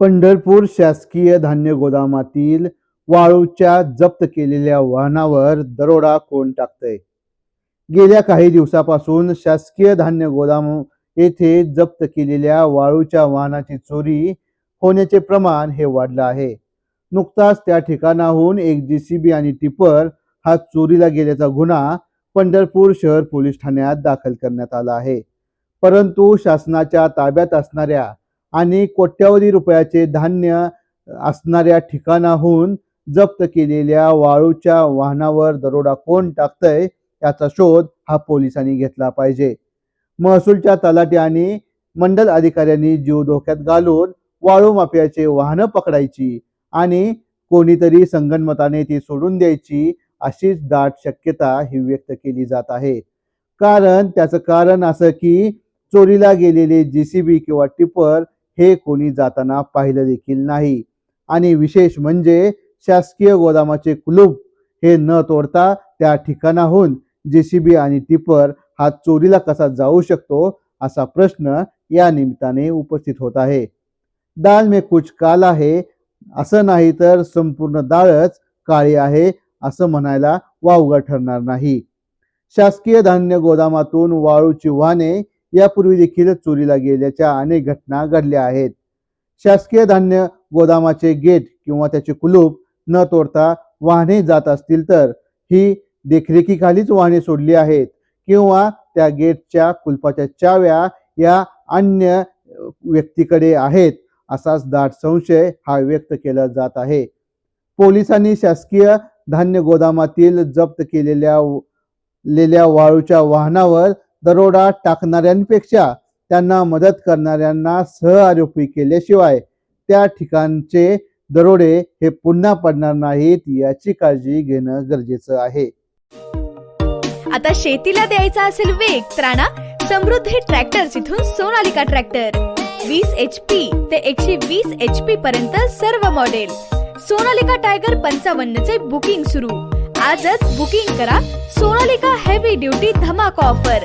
पंढरपूर शासकीय धान्य गोदामातील वाळूच्या जप्त केलेल्या वाहनावर दरोडा कोण टाकतंय? गेल्या काही दिवसापासून शासकीय धान्य गोदाम येथे जप्त केलेल्या वाळूच्या वाहनाची चोरी होण्याचे प्रमाण हे वाढलं आहे. नुकताच त्या ठिकाणाहून एक जेसीबी आणि टिपर हा चोरीला गेल्याचा गुन्हा पंढरपूर शहर पोलीस ठाण्यात दाखल करण्यात आला आहे. परंतु शासनाच्या ताब्यात असणाऱ्या आणि कोट्यावधी रुपयाचे धान्य असणाऱ्या ठिकाणाहून जप्त केलेल्या वाळूच्या वाहनावर दरोडा कोण टाकतय याचा शोध हा पोलिसांनी घेतला पाहिजे. महसूलच्या तलाठी आणि मंडल अधिकाऱ्यांनी जीव धोक्यात घालून वाळू माफियाचे वाहनं पकडायची आणि कोणीतरी संगणमताने ती सोडून द्यायची अशीच दाट शक्यता ही व्यक्त केली जात आहे. कारण त्याचं कारण असं की चोरीला गेलेले जेसीबी किंवा टिपर हे कोणी जाताना पाहिलं देखील नाही. आणि विशेष म्हणजे शासकीय गोदामाचे कुलूप हे न तोडता त्या ठिकाणाहून जेसीबी आणि टिपर हा चोरीला कसा जाऊ शकतो असा प्रश्न या निमित्ताने उपस्थित होत आहे. दाल मे कुछ काल आहे असं नाही तर संपूर्ण डाळच काळी आहे असं म्हणायला वावगा ठरणार नाही. शासकीय धान्य गोदामातून वाळूची वाहने यापूर्वी देखील चोरीला गेल्याच्या अनेक घटना घडल्या आहेत. शासकीय धान्य गोदामाचे गेट किंवा त्याचे कुलूप न तोडता वाहने जात असतील तर ही देखरेखीखालीच वाहने सोडली आहेत किंवा त्या गेटच्या कुलपाच्या चाव्या या अन्य व्यक्तीकडे आहेत असाच दाट संशय हा व्यक्त केला जात आहे. पोलिसांनी शासकीय धान्य गोदामातील जप्त केलेल्या लेल्या वाळूच्या वाहनावर दरोडा टाकणाऱ्यांपेक्षा त्यांना मदत करणाऱ्यांना सहआरोपी केल्याशिवाय त्या ठिकाणचे दरोडे हे पुन्हा पडणार नाहीत याची काळजी घेणं गरजेचं आहे. आता शेतीला द्यायचा असेल वेग त्राणा समृद्धी ट्रॅक्टर्स इथून सोनालिका ट्रॅक्टर. वीस एच पी ते एकशे वीस एच पी पर्यंत सर्व मॉडेल सोनालिका टायगर पंचावन्न चे बुकिंग सुरू. आजच बुकिंग करा सोनालिका हेवी ड्युटी धमाका ऑफर